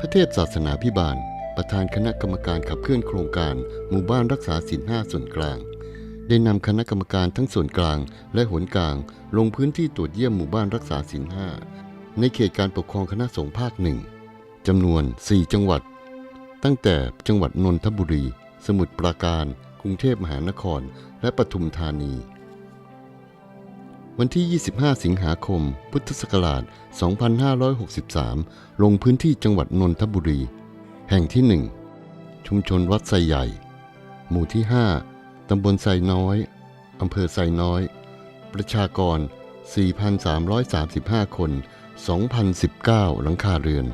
พระเทพศาสนาพิบาล ประธานคณะกรรมการขับเคลื่อนโครงการ หมู่บ้านรักษาศีลห้าส่วนกลาง ได้นำคณะกรรมการทั้งส่วนกลางและหนกลาง ลงพื้นที่ตรวจเยี่ยมหมู่บ้านรักษาศีลห้าในเขตการปกครองคณะสงฆ์ภาคหนึ่งจำนวน 4 จังหวัด ตั้งแต่จังหวัดนนทบุรี สมุทรปราการ กรุงเทพมหานคร และปทุมธานี วันที่ 25 สิงหาคม พุทธศักราช 2563 ลงพื้นที่จังหวัดนนทบุรี แห่งที่ 1 ชุมชนวัดไซใหญ่ หมู่ที่ 5 ตำบลไซน้อย อำเภอไซน้อย ประชากร 4,335 คน 2,019 หลังคาเรือน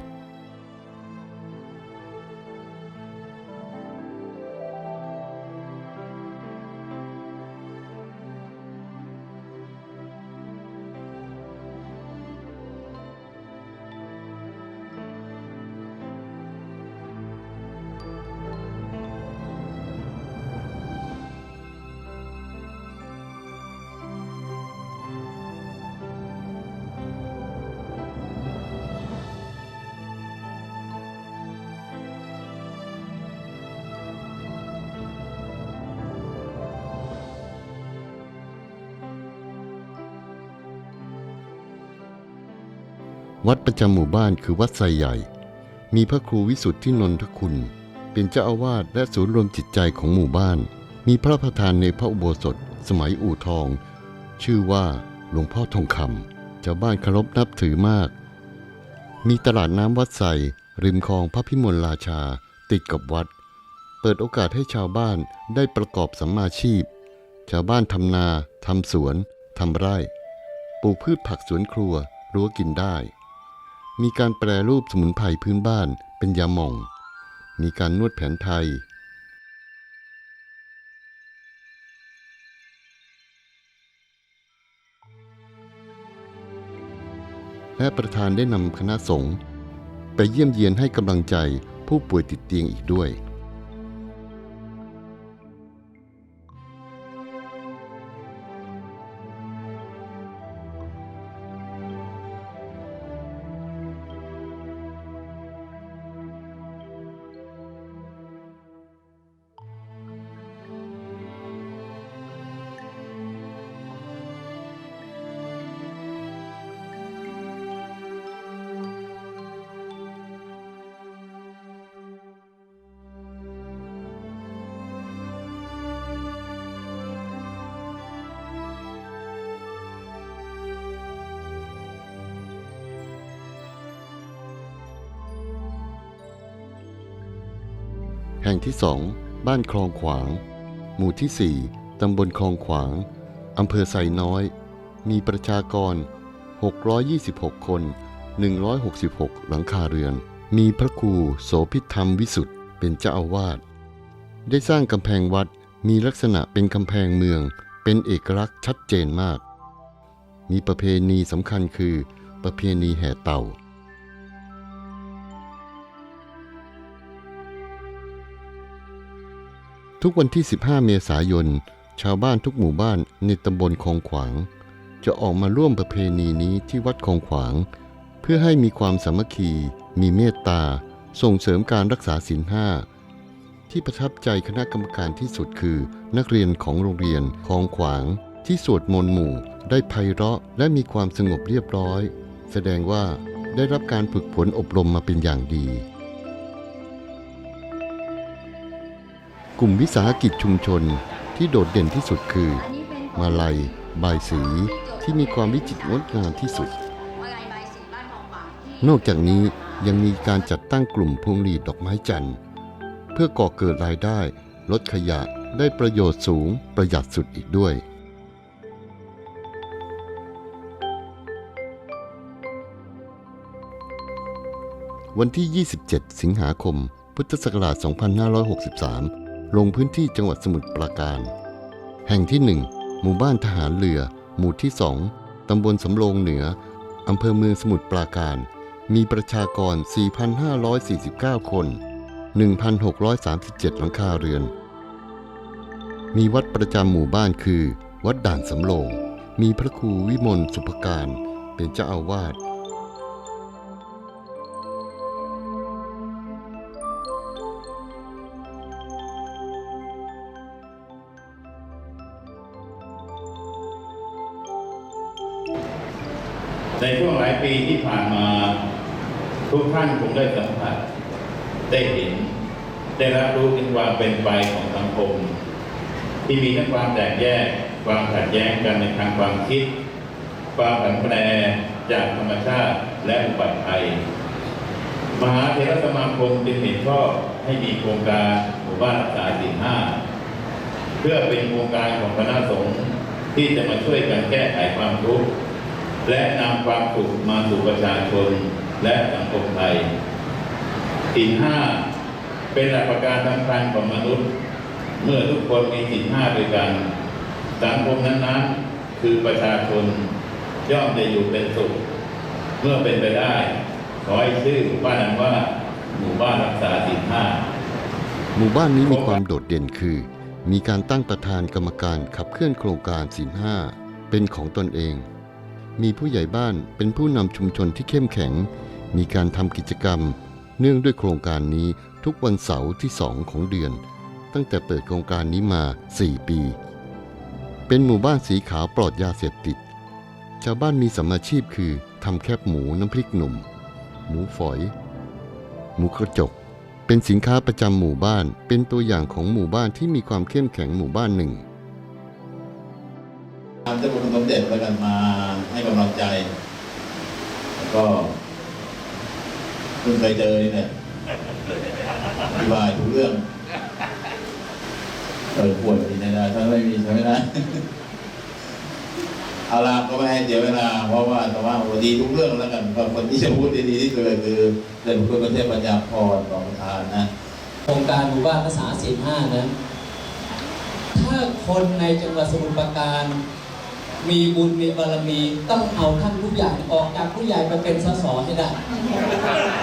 วัดประจำหมู่บ้านคือวัดไซใหญ่ มีพระครูวิสุทธินนทคุณ เป็นเจ้าอาวาสและศูนย์รวมจิตใจของหมู่บ้าน มีพระประธานในพระอุโบสถ สมัยอู่ทอง ชื่อว่าหลวงพ่อทองคำชาวบ้านเคารพนับถือมาก มีตลาดน้ำวัดไซริมคลองพระพิมลราชาติดกับวัด เปิดโอกาสให้ชาวบ้านได้ประกอบสัมมาชีพ ชาวบ้านทำนาทำสวนทำไร่ ปลูกพืชผักสวนครัวรั้วกินได้ มีการแปรรูปสมุนไพรพื้นบ้านเป็นยาหม่อง มีการนวดแผนไทย และประธานได้นำคณะสงฆ์ไปเยี่ยมเยียนให้กำลังใจผู้ป่วยติดเตียงอีกด้วย แห่งที่สองบ้านคลองขวาง หมู่ที่สี่ตำบลคลองขวาง อำเภอไซน้อย มีประชากร 626 คน 166 หลังคาเรือน มีพระครูโสพิธรรมวิสุทธ์เป็นเจ้าอาวาส ได้สร้างกำแพงวัดมีลักษณะเป็นกำแพงเมือง เป็นเอกลักษณ์ชัดเจนมาก มีประเพณีสำคัญคือประเพณีแห่เต่า ทุกวันที่ 15 เมษายน ชาวบ้านทุกหมู่บ้านในตำบลคลองขวาง จะออกมาร่วมประเพณีนี้ที่วัดคลองขวาง เพื่อให้มีความสามัคคี มีเมตตา ส่งเสริมการรักษาศีลห้าที่ประทับใจคณะกรรมการที่สุดคือ นักเรียนของโรงเรียนคลองขวาง ที่สวดมนต์หมู่ ได้ไพเราะและมีความสงบเรียบร้อย แสดงว่าได้รับการฝึกฝนอบรมมาเป็นอย่างดี ลุ่มวิสาหกิจชุมชนที่โดดเด่นที่สุดคือ มาลัยบายสีที่มีความวิจิตรงดงามที่สุด นอกจากนี้ยังมีการจัดตั้งกลุ่มพวงหรีดดอกไม้จันทร์ เพื่อก่อเกิดรายได้ ลดขยะได้ประโยชน์สูงประหยัดสุดอีกด้วย วันที่ 27 สิงหาคม พุทธศักราช 2563 ลงพื้นที่จังหวัดสมุทรปราการ แห่งที่ 1 หมู่บ้านทหารเรือ หมู่ที่ 2 ตำบลสำโรงเหนือ อำเภอเมืองสมุทรปราการ มีประชากร 4,549 คน 1,637 หลังคาเรือน มีวัดประจำหมู่บ้านคือ วัดด่านสำโรง มีพระครูวิมลสุภการ เป็นเจ้าอาวาส ในช่วงหลายปีที่ผ่านมาทุกท่านคงได้สัมผัส ได้เห็น ได้รับรู้ถึงความเป็นไปของสังคม ที่มีทั้งความแตกแยก ความขัดแย้งกันในทางความคิด ความผันแปรจากธรรมชาติและอุบัติภัยมหาเทรสมาคมจึงเห็นชอบให้มีโครงการหมู่บ้านรักษาศีลห้าเพื่อเป็นโครงการของคณะสงฆ์ที่จะมาช่วยกันแก้ไขความทุกข์ และนำความสุขมาสู่ประชาชนและสังคมไทยศีลห้าเป็นหลักประการสำคัญของมนุษย์ เมื่อทุกคนมีศีลห้าด้วยกัน สังคมนั้นๆ คือประชาชนย่อมจะอยู่เป็นสุข เมื่อเป็นไปได้ ขอให้ชื่อหมู่บ้านนั้นว่า หมู่บ้านรักษาศีลห้าหมู่บ้านนี้มีความโดดเด่นคือ มีการตั้งประธานกรรมการขับเคลื่อนโครงการศีลห้าเป็นของตนเอง มีผู้ใหญ่บ้านเป็นผู้นำชุมชนที่เข้มแข็ง มีการทำกิจกรรม เนื่องด้วยโครงการนี้ทุกวันเสาร์ที่สองของเดือน ตั้งแต่เปิดโครงการนี้มา 4 ปี เป็นหมู่บ้านสีขาวปลอดยาเสพติด ชาวบ้านมีสมมาชีพคือทำแคบหมูน้ำพริกหนุ่ม หมูฝอย หมูกระจก เป็นสินค้าประจำหมู่บ้าน เป็นตัวอย่างของหมู่บ้านที่มีความเข้มแข็งหมู่บ้านหนึ่งทำเจ้าคุณสมเด็จแล้วกันมา กำลังใจ แล้วก็เพิ่งเคยเจอนี่แหละอธิบายทุกเรื่องเออปวดดีนะถ้าไม่มีใช่ไหมนะเอาละก็ไม่ให้เสียเวลา เพราะว่าแต่ว่าโอ้ดีทุกเรื่องแล้วกันก็คนที่จะพูดดีๆที่สุดเลยคือเรื่องคุณประเทศปัญญาพรรองประธานนะโครงการหมู่บ้านภาษาศีลห้านั้นถ้าคนในจังหวัดสมุทรปราการ มีบุญมีบารมีต้องเอาท่านผู้ใหญ่ออกจากผู้ใหญ่ไปเป็นสสให้ได้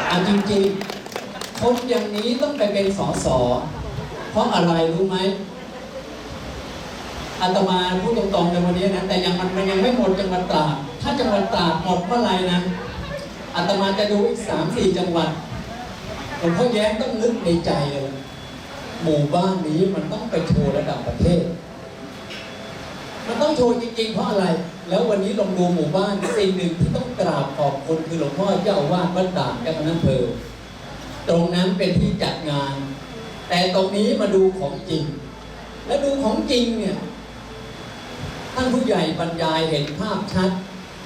อาจริงๆคนอย่างนี้ต้องไปเป็นสสเพราะอะไรรู้ไหมอาตมาพูดตรงๆในวันนี้นะแต่ยังมันมันยังไม่หมดจังหวัดตราดถ้าจังหวัดตราดหมดเมื่อไหรนะอาตมาจะดูอีกสามสี่จังหวัดหลวงพ่อแย้มต้องนึกในใจเลยหมู่บ้านนี้มันต้องไปโชว์ระดับประเทศ มันต้องโชว์จริงๆ เพราะอะไร แล้ววันนี้ลองดูหมู่บ้านสิ่งหนึ่งที่ต้องกราบขอบคุณคือหลวงพ่อเจ้าอาวาสวัดด่านกับนั้นเพอตรงนั้นเป็นที่จัดงาน แต่ตรงนี้มาดูของจริง และดูของจริงเนี่ยท่านผู้ใหญ่บรรยายเห็นภาพชัด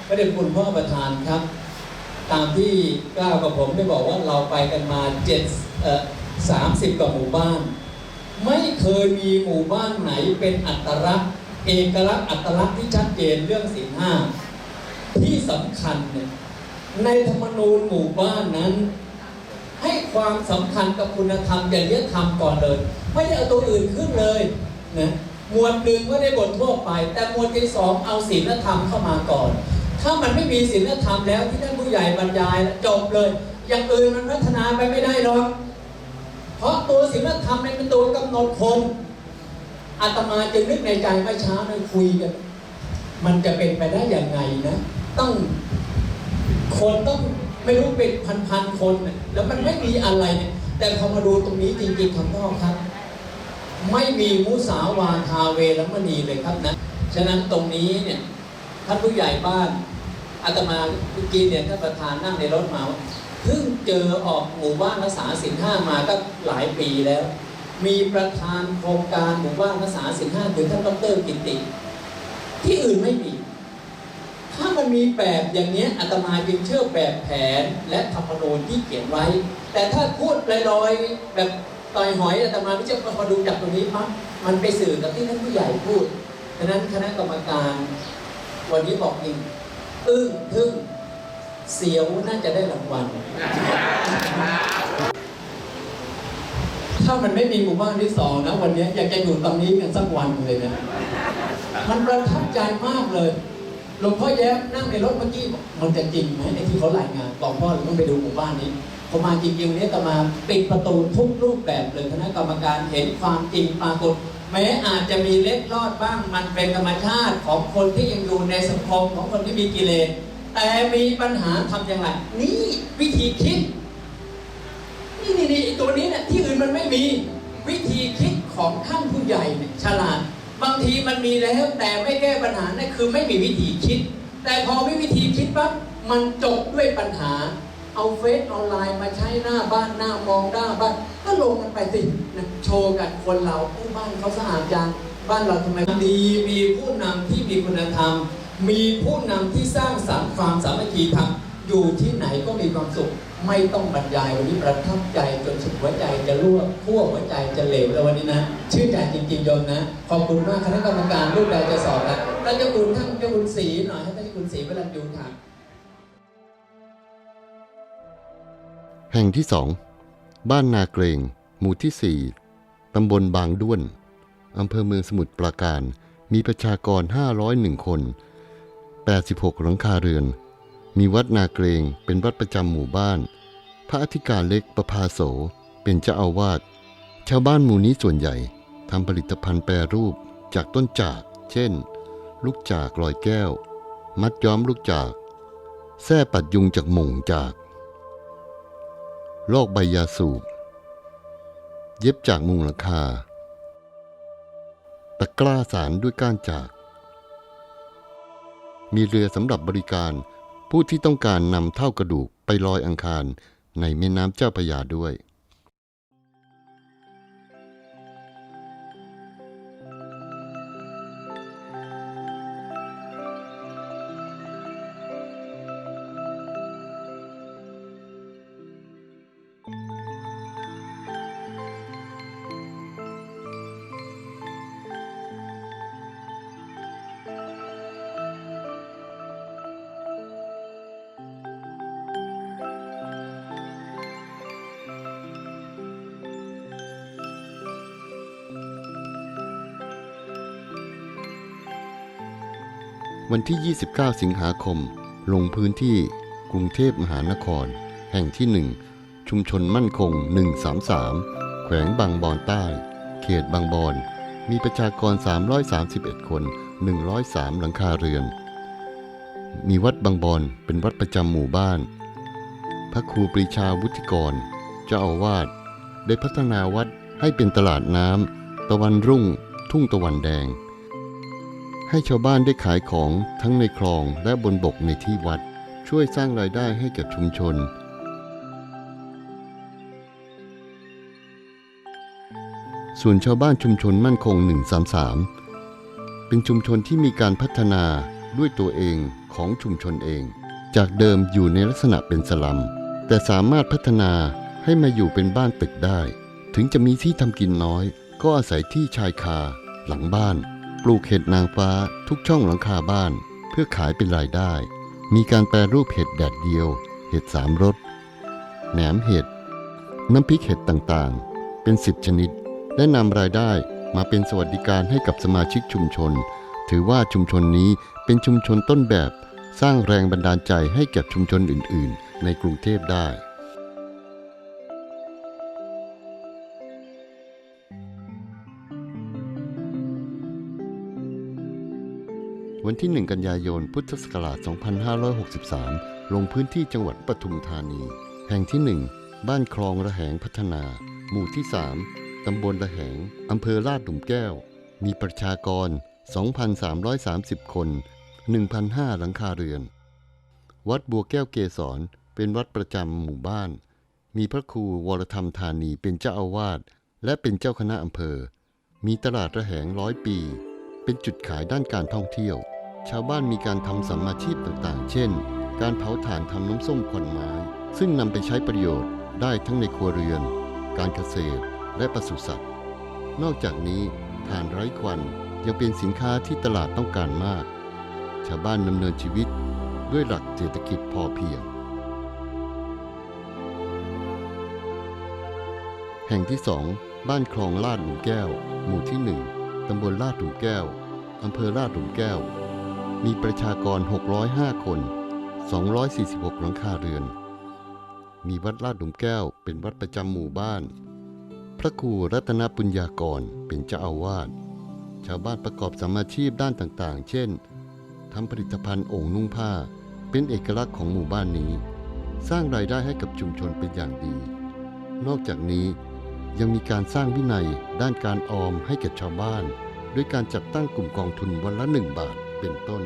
พระเดชคุณพ่อประธานครับ ตามที่กล้าวกับผมได้บอกว่าเราไปกันมาเจ็ดเอ่อสามสิบกว่าหมู่บ้าน ไม่เคยมีหมู่บ้านไหนเป็นอัตลักษณ์ เอกลักษณ์อัตลักษณ์ที่ชัดเจนเรื่องศีลห้าที่สำคัญเนี่ยในธรรมนูญหมู่บ้านนั้น ให้ความสำคัญกับคุณธรรมจริยธรรมก่อนเลย ไม่ได้เอาตัวอื่นขึ้นเลยนะหมวดหนึ่งก็ได้บททั่วไป แต่หมวดที่สองเอาศีลธรรมเข้ามาก่อน ถ้ามันไม่มีศีลธรรมแล้วที่ท่านผู้ใหญ่บรรยายจบเลย อย่างอื่นมันพัฒนาไปไม่ได้หรอกเพราะตัวศีลธรรมเป็นตัวกำหนดคน อาตมาจึงนึกในใจเมื่อเช้านั้นคุยกัน มันจะเป็นไปได้อย่างไงนะ ต้องคนต้องไม่รู้เป็นพันๆคนนะแล้วมันไม่มีอะไรเนี่ยแต่พอมาดูตรงนี้จริงๆครับพ่อครับ ไม่มีมุสาวาทาเวรมณีเลยครับนะ ฉะนั้นตรงนี้เนี่ยท่านผู้ใหญ่บ้านอาตมาเมื่อกี้เนี่ยท่านประธานนั่งในรถมาว่าเพิ่งเจอออกหมู่บ้านภาษาสินห้ามาก็หลายปีแล้ว มีประธานโครงการหมู่บ้านภาษาสินห้าคือท่านดรกิติ ที่อื่นไม่มี ถ้ามันมีแบบอย่างนี้อาตมาจึงเชื่อแบบแผนและธรรมนูญที่เขียนไว้ แต่ถ้าพูดลอยๆแบบต่อยหอยอาตมาไม่เชื่อพอดูจากตรงนี้ปั๊บมันไปสื่อกับที่ท่านผู้ใหญ่พูดฉะนั้นคณะกรรมการ วันนี้บอกจริงอึ้งทึ่งเสียวน่าจะได้รางวัล ถ้ามันไม่มีหมู่บ้านที่สองนะวันนี้อยากจะอยู่ตรงนี้กันสักวันเลยนะ มันประทับใจมากเลยหลวงพ่อแย้มนั่งในรถเมื่อกี้มันจะจริงไหมไอ้ที่เขารายงานบอกพ่อเราต้องไปดูหมู่บ้านนี้พอมาจริงๆเนี่ยก็มาปิดประตูทุกรูปแบบเลยคณะกรรมการเห็นความจริงปรากฏแม้อาจจะมีเล็ดลอดบ้าง มันเป็นธรรมชาติของคนที่ยังอยู่ในสังคมของคนที่มีกิเลสแต่มีปัญหาทำอย่างไรนี่วิธีคิด นี่นี่นี่ไอตัวนี้เนี่ยที่อื่นมันไม่มีวิธีคิดของท่านผู้ใหญ่เนี่ยฉลาด บางทีมันมีแล้วแต่ไม่แก้ปัญหานั่นคือไม่มีวิธีคิด แต่พอไม่วิธีคิดปั๊บมันจบด้วยปัญหา เอาเฟซออนไลน์มาใช้หน้าบ้านหน้ามองหน้าบ้านก็ลงกันไปสินะโชว์กันคนเราโอ้บ้านเขาสะอาดจังบ้านเราทำไมดีมีผู้นำที่มีคุณธรรม มีผู้นำที่สร้างสรรค์ความสามัคคีธรรม อยู่ที่ไหนก็มีความสุข ไม่ต้องบรรยายวันนี้ประทับใจจนสุดหัวใจจะรั่วขั้วหัวใจจะเหลวแล้ววันนี้นะ ชื่นใจจริงๆโยมนะ ขอบคุณมากคณะกรรมการรูปแบบจะสอบแล้วแล้วเจ้าคุณท่านเจ้าคุณศรีหน่อยให้ท่านเจ้าคุณศรีเวลาดูถามแห่งที่สองบ้านนาเกรง หมู่ที่สี่ตำบลบางด้วน อำเภอเมืองสมุทรปราการ มีประชากร 501 คน 86 หลังคาเรือน มีวัดนาเกรงเป็นวัดประจำหมู่บ้าน พระอธิการเล็กประภาโสเป็นเจ้าอาวาส ชาวบ้านหมู่นี้ส่วนใหญ่ทำผลิตภัณฑ์แปรรูปจากต้นจาก เช่น ลูกจากลอยแก้ว มัดย้อมลูกจาก แส้ปัดยุงจากหม่งจาก ลอกใบยาสูบ เย็บจากมุงหลังคา ตะกร้าสารด้วยก้านจาก มีเรือสำหรับบริการ ผู้ที่ต้องการนำเท่ากระดูกไปลอยอังคารในแม่น้ำเจ้าพระยาด้วย วันที่ 29 สิงหาคม ลงพื้นที่กรุงเทพมหานคร แห่งที่ 1 ชุมชนมั่นคง 133 แขวงบางบอนใต้ เขตบางบอน มีประชากร 331 คน 103 หลังคาเรือน มีวัดบางบอนเป็นวัดประจำหมู่บ้าน พระครูปรีชาวุฒิกร เจ้าอาวาสได้พัฒนาวัดให้เป็นตลาดน้ำตะวันรุ่ง ทุ่งตะวันแดง ให้ชาวบ้านได้ขายของทั้งในคลองและบนบกในที่วัด ช่วยสร้างรายได้ให้แก่ชุมชน ส่วนชาวบ้านชุมชนมั่นคง 133 เป็นชุมชนที่มีการพัฒนาด้วยตัวเองของชุมชนเอง จากเดิมอยู่ในลักษณะเป็นสลัม แต่สามารถพัฒนาให้มาอยู่เป็นบ้านตึกได้ ถึงจะมีที่ทำกินน้อย ก็อาศัยที่ชายคาหลังบ้าน ปลูกเห็ดนางฟ้าทุกช่องหลังคาบ้าน เพื่อขายเป็นรายได้ มีการแปรรูปเห็ดแดดเดียว เห็ดสามรสแหนมเห็ด น้ำพริกเห็ดต่างๆ เป็นสิบชนิด และนำรายได้มาเป็นสวัสดิการให้กับสมาชิกชุมชน ถือว่าชุมชนนี้เป็นชุมชนต้นแบบ สร้างแรงบันดาลใจให้แก่ชุมชนอื่น ๆ ในกรุงเทพได้ วันที่ 1 กันยายน พุทธศักราช 2563 ลงพื้นที่จังหวัดปทุมธานี แห่งที่ 1 บ้านคลองระแหงพัฒนา หมู่ที่ 3 ตำบลระแหง อำเภอลาดหลุมแก้ว มีประชากร 2,330 คน1,005หลังคาเรือน วัดบัวแก้วเกษรเป็นวัดประจำหมู่บ้าน มีพระครูวรธรรมธานีเป็นเจ้าอาวาส และเป็นเจ้าคณะอำเภอ มีตลาดระแหงร้อยปี เป็นจุดขายด้านการท่องเที่ยว ชาวบ้านมีการทำสัมมาชีพต่างๆ เช่น การเผาถ่านทำน้ำส้มควันไม้ ซึ่งนำไปใช้ประโยชน์ได้ทั้งในครัวเรือน การเกษตร และปศุสัตว์ นอกจากนี้ถ่านไร้ควันยังเป็นสินค้าที่ตลาดต้องการมาก ชาวบ้านดำเนินชีวิตด้วยหลักเศรษฐกิจพอเพียง แห่งที่สองบ้านคลองลาดหลุมแก้ว หมู่ที่หนึ่งตำบลลาดหลุมแก้วอำเภอลาดหลุมแก้ว มีประชากร 605 คน 246 หลังคาเรือน มีวัดลาดหลุมแก้วเป็นวัดประจำหมู่บ้าน พระครูรัตนปุญญากรเป็นเจ้าอาวาส ชาวบ้านประกอบสมาชีพด้านต่างๆ เช่น ทำผลิตภัณฑ์โอ่งนุ่งผ้า เป็นเอกลักษณ์ของหมู่บ้านนี้ สร้างรายได้ให้กับชุมชนเป็นอย่างดี นอกจากนี้ยังมีการสร้างวินัยด้านการออมให้แก่ชาวบ้าน ด้วยการจัดตั้งกลุ่มกองทุนวันละหนึ่งบาท เป็นต้น